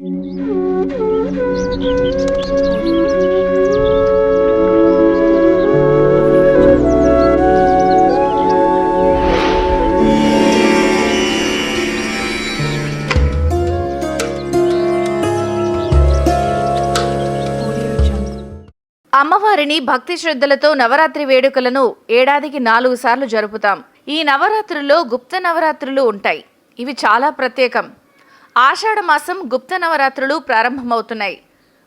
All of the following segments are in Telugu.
అమ్మవారిని భక్తి శ్రద్ధలతో నవరాత్రి వేడుకలను ఏడాదికి నాలుగు సార్లు జరుపుతాం. ఈ నవరాత్రుల్లో గుప్త నవరాత్రులు ఉంటాయి. ఇవి చాలా ప్రత్యేకం. ఆషాఢ మాసం గుప్త నవరాత్రులు ప్రారంభమవుతున్నాయి.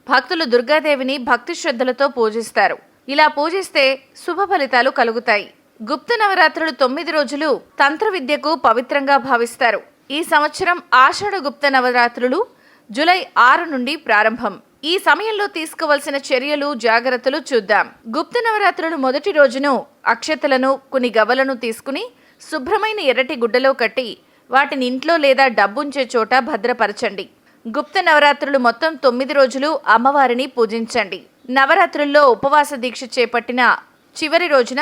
భక్తులు దుర్గాదేవిని భక్తి శ్రద్ధలతో పూజిస్తారు. ఇలా పూజిస్తే శుభ ఫలితాలు కలుగుతాయి. గుప్త నవరాత్రులు తొమ్మిది రోజులు తంత్ర విద్యకు పవిత్రంగా భావిస్తారు. ఈ సంవత్సరం ఆషాఢ గుప్త నవరాత్రులు జూలై ఆరు నుండి ప్రారంభం. ఈ సమయంలో తీసుకోవలసిన చర్యలు జాగ్రత్తలు చూద్దాం. గుప్త నవరాత్రులు మొదటి రోజును అక్షతలను కొన్ని గవలను తీసుకుని శుభ్రమైన ఎర్రటి గుడ్డలో కట్టి వాటిని ఇంట్లో లేదా డబ్బుంచే చోట భద్రపరచండి. గుప్త నవరాత్రులు మొత్తం తొమ్మిది రోజులు అమ్మవారిని పూజించండి. నవరాత్రుల్లో ఉపవాస దీక్ష చేపట్టిన చివరి రోజున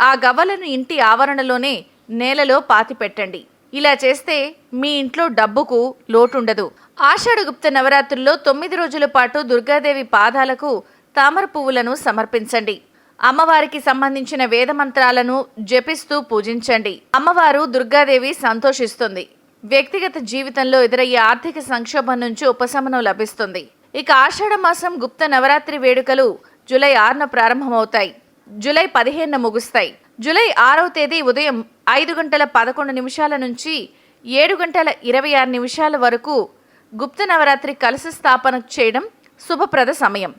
ఆ గవ్వలను ఇంటి ఆవరణలోనే నేలలో పాతిపెట్టండి ఇలా చేస్తే మీ ఇంట్లో డబ్బుకు లోటుండదు. ఆషాఢగుప్త నవరాత్రుల్లో తొమ్మిది రోజుల పాటు దుర్గాదేవి పాదాలకు తామర పువ్వులను సమర్పించండి. అమ్మవారికి సంబంధించిన వేద మంత్రాలను జపిస్తూ పూజించండి. అమ్మవారు దుర్గాదేవి సంతోషిస్తుంది. వ్యక్తిగత జీవితంలో ఎదురయ్యే ఆర్థిక సంక్షోభం నుంచి ఉపశమనం లభిస్తుంది. ఇక ఆషాఢ మాసం గుప్త నవరాత్రి వేడుకలు జూలై ఆరున ప్రారంభమవుతాయి. జూలై పదిహేనున ముగుస్తాయి. జూలై ఆరవ తేదీ ఉదయం ఐదు గంటల పదకొండు నిమిషాల నుంచి ఏడు గంటల ఇరవై ఆరు నిమిషాల వరకు గుప్త నవరాత్రి కలశ స్థాపన చేయడం శుభప్రద సమయం.